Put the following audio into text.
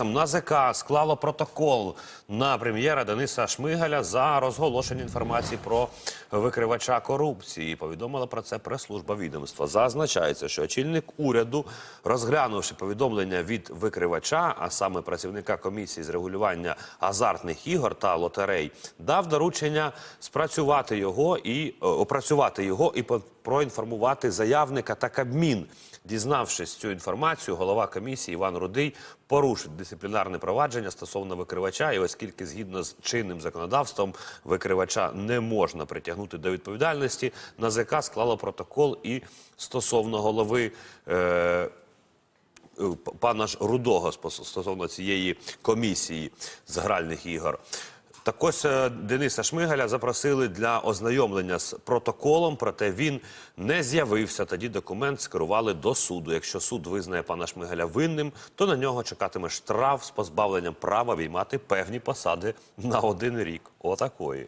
НАЗК склало протокол на прем'єра Дениса Шмигаля за розголошення інформації про викривача корупції. Повідомила про це прес-служба відомства. Зазначається, що очільник уряду, розглянувши повідомлення від викривача, а саме працівника комісії з регулювання азартних ігор та лотерей, дав доручення спрацювати його і е, опрацювати його і проінформувати заявника та Кабмін. Дізнавшись цю інформацію, голова комісії Іван Рудий порушив дисциплінарне провадження стосовно викривача, і оскільки згідно з чинним законодавством викривача не можна притягнути до відповідальності, НАЗК склало протокол і стосовно голови. Е, Пана ж Рудого стосовно цієї комісії з гральних ігор. Так ось е, Дениса Шмигаля запросили для ознайомлення з протоколом, проте він не з'явився. Тоді документ скерували до суду. Якщо суд визнає пана Шмигаля винним, то на нього чекатиме штраф з позбавленням права віймати певні посади на один рік. Отакої.